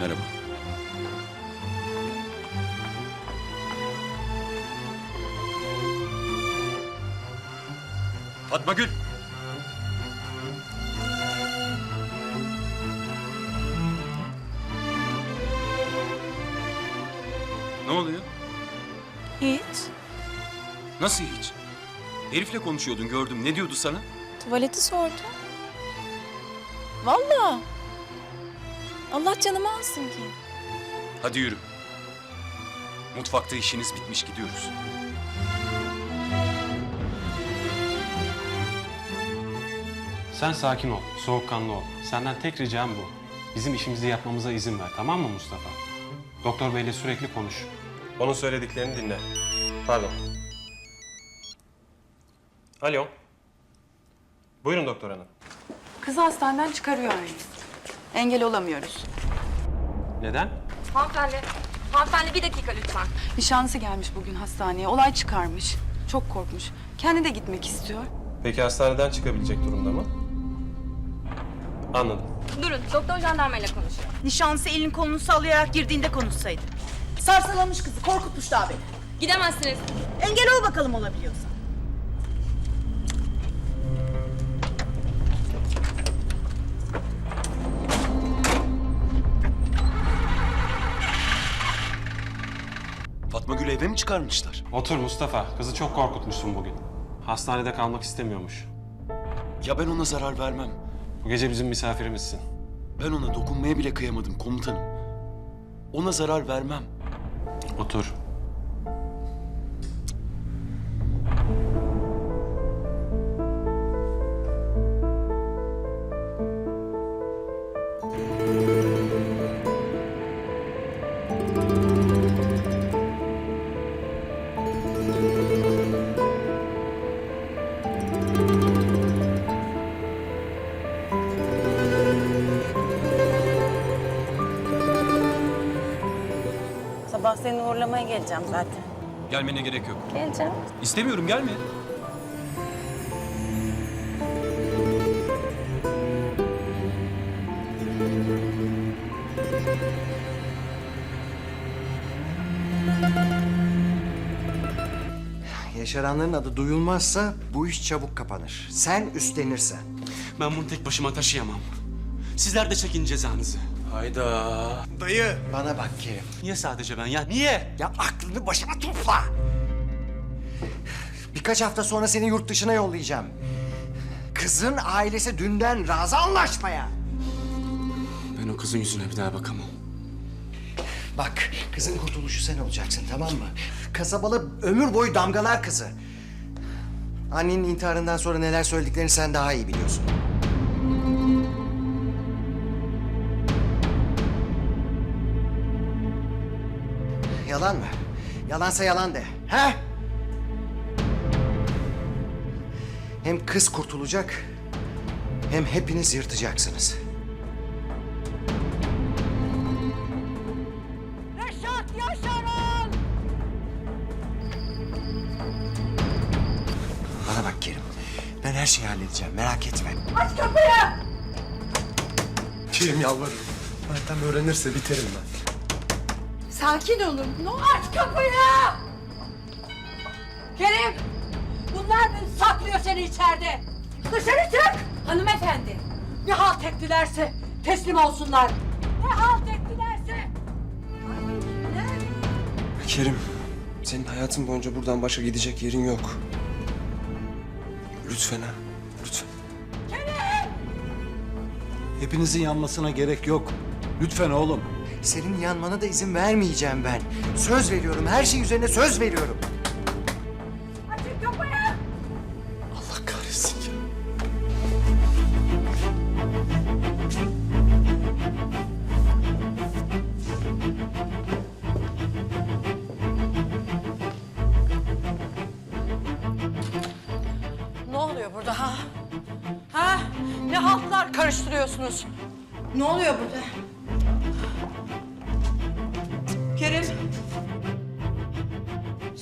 Merhaba. Fatma Gül. Ne oluyor? Hiç. Nasıl hiç? Herifle konuşuyordun gördüm. Ne diyordu sana? Tuvaleti sordu. Vallahi. Allah canımı alsın ki. Hadi yürü. Mutfakta işiniz bitmiş gidiyoruz. Sen sakin ol, soğukkanlı ol. Senden tek ricam bu. Bizim işimizi yapmamıza izin ver, tamam mı Mustafa? Doktor Bey'le sürekli konuş. Onun söylediklerini dinle. Pardon. Alo. Buyurun doktor hanım. Kızı hastaneden çıkarıyor aile. Engel olamıyoruz. Neden? Hanımefendi, hanımefendi bir dakika lütfen. Nişanlısı gelmiş bugün hastaneye. Olay çıkarmış. Çok korkmuş. Kendi de gitmek istiyor. Peki hastaneden çıkabilecek durumda mı? Anladım. Durun, doktor jandarmayla konuşuyor. Nişanlısı elini kolunu sallayarak girdiğinde konuşsaydı. Sarsalamış kızı, korkutmuş daha beni. Gidemezsiniz. Engel ol bakalım olabiliyorsa. Fatma Gül'ü eve mi çıkarmışlar? Otur Mustafa, kızı çok korkutmuşsun bugün. Hastanede kalmak istemiyormuş. Ya ben ona zarar vermem. Bu gece bizim misafirimizsin. Ben ona dokunmaya bile kıyamadım komutanım. Ona zarar vermem. Otur. Seni uğurlamaya geleceğim zaten. Gelmene gerek yok. Geleceğim. İstemiyorum gelme. Yaşaranların adı duyulmazsa bu iş çabuk kapanır. Sen üstlenirsen. Ben bunu tek başıma taşıyamam. Sizler de çekin cezanızı. Hayda. Dayı. Bana bak Kerim. Niye sadece ben ya? Niye? Ya aklını başına topla. Birkaç hafta sonra seni yurt dışına yollayacağım. Kızın ailesi dünden razı anlaşmaya. Ben o kızın yüzüne bir daha bakamam. Bak kızın kurtuluşu sen olacaksın tamam mı? Kasabalı ömür boyu damgalar kızı. Annenin intiharından sonra neler söylediklerini sen daha iyi biliyorsun. Yalan mı? Yalansa yalan de. He? Hem kız kurtulacak hem hepiniz yırtacaksınız. Reşat Yaşar'ın! Bana bak Kerim. Ben her şeyi halledeceğim merak etme. Aç kapıyı! Kerim yalvarırım. Meltem öğrenirse biterim ben. Sakin olun. Ne aç kapıyı! Kerim! Bunlar mı saklıyor seni içeride? Dışarı çık! Hanımefendi! Ne halt ettilerse teslim olsunlar. Ne halt ettilerse! Kerim, senin hayatın boyunca buradan başka gidecek yerin yok. Lütfen ha, lütfen. Hepinizin yanmasına gerek yok. Lütfen oğlum. Senin yanmana da izin vermeyeceğim ben. Söz veriyorum. Her şey üzerine söz veriyorum. Açın kapıyı! Allah kahretsin ya. Ne oluyor burada ha? Ha? Ne haltlar karıştırıyorsunuz? Ne oluyor burada?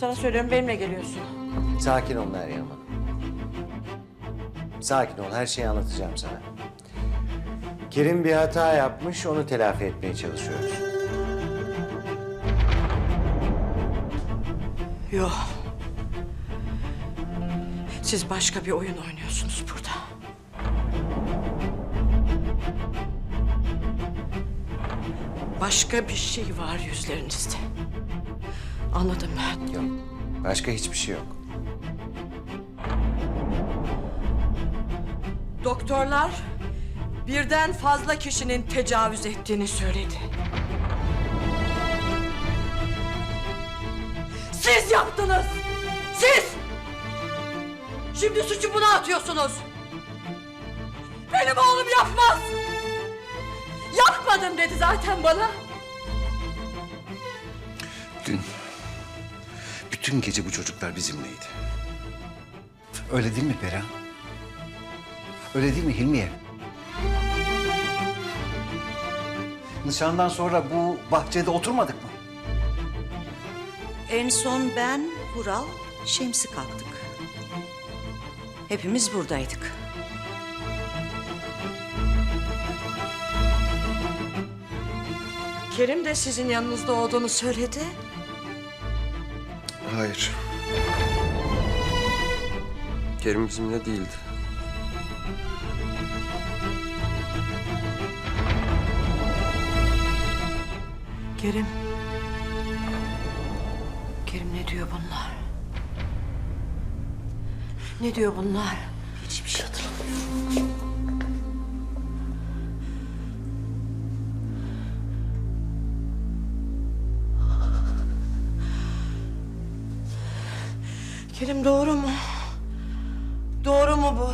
Sana söylüyorum benimle geliyorsun. Sakin ol Meryem Hanım. Sakin ol. Her şeyi anlatacağım sana. Kerim bir hata yapmış, onu telafi etmeye çalışıyoruz. Yok. Siz başka bir oyun oynuyorsunuz burada. Başka bir şey var yüzlerinizde. Anladım ben. Yok, başka hiçbir şey yok. Doktorlar birden fazla kişinin tecavüz ettiğini söyledi. Siz yaptınız! Siz! Şimdi suçu buna atıyorsunuz. Benim oğlum yapmaz! Yapmadım dedi zaten bana. Dün bütün gece bu çocuklar bizimleydi. Öyle değil mi Pera? Öyle değil mi Hilmiye? Nişandan sonra bu bahçede oturmadık mı? En son ben, Vural, Şemsi kalktık. Hepimiz buradaydık. Kerim de sizin yanınızda olduğunu söyledi. Hayır. Kerim bizimle değildi. Kerim. Kerim ne diyor bunlar? Ne diyor bunlar? Kerim doğru mu? Doğru mu bu?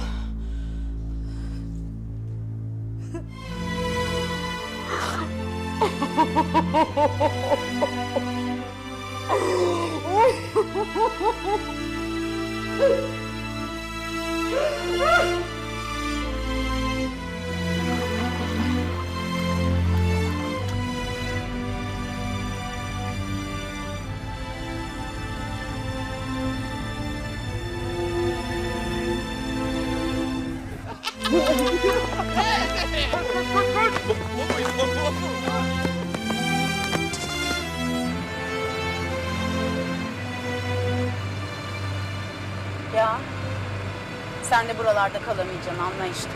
Ya sen de buralarda kalamayacaksın anla işte.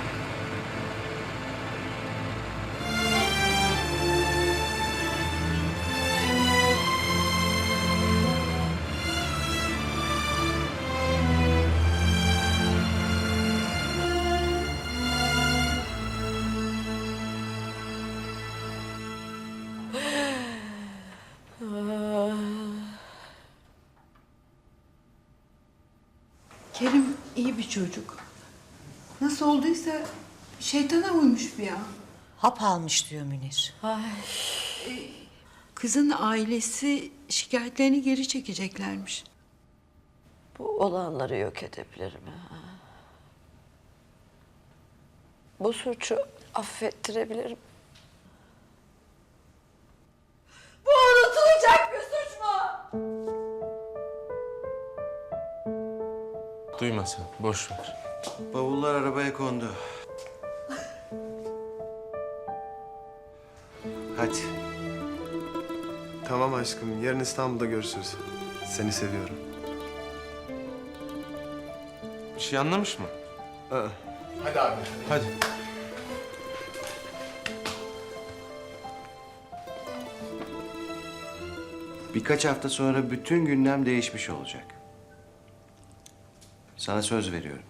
Bir çocuk. Nasıl olduysa şeytana uymuş bir an. Hap almış diyor Münir. Kızın ailesi şikayetlerini geri çekeceklermiş. Bu olanları yok edebilir mi? Bu suçu affettirebilir mi? Duyma sen, boş ver. Bavullar arabaya kondu. Hadi. Tamam aşkım, yarın İstanbul'da görüşürüz. Seni seviyorum. Bir şey anlamış mı? Aa. Hadi. Birkaç hafta sonra bütün gündem değişmiş olacak. Sana söz veriyorum.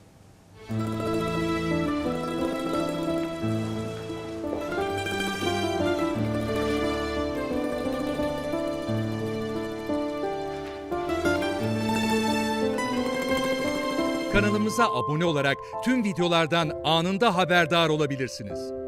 Kanalımıza abone olarak tüm videolardan anında haberdar olabilirsiniz.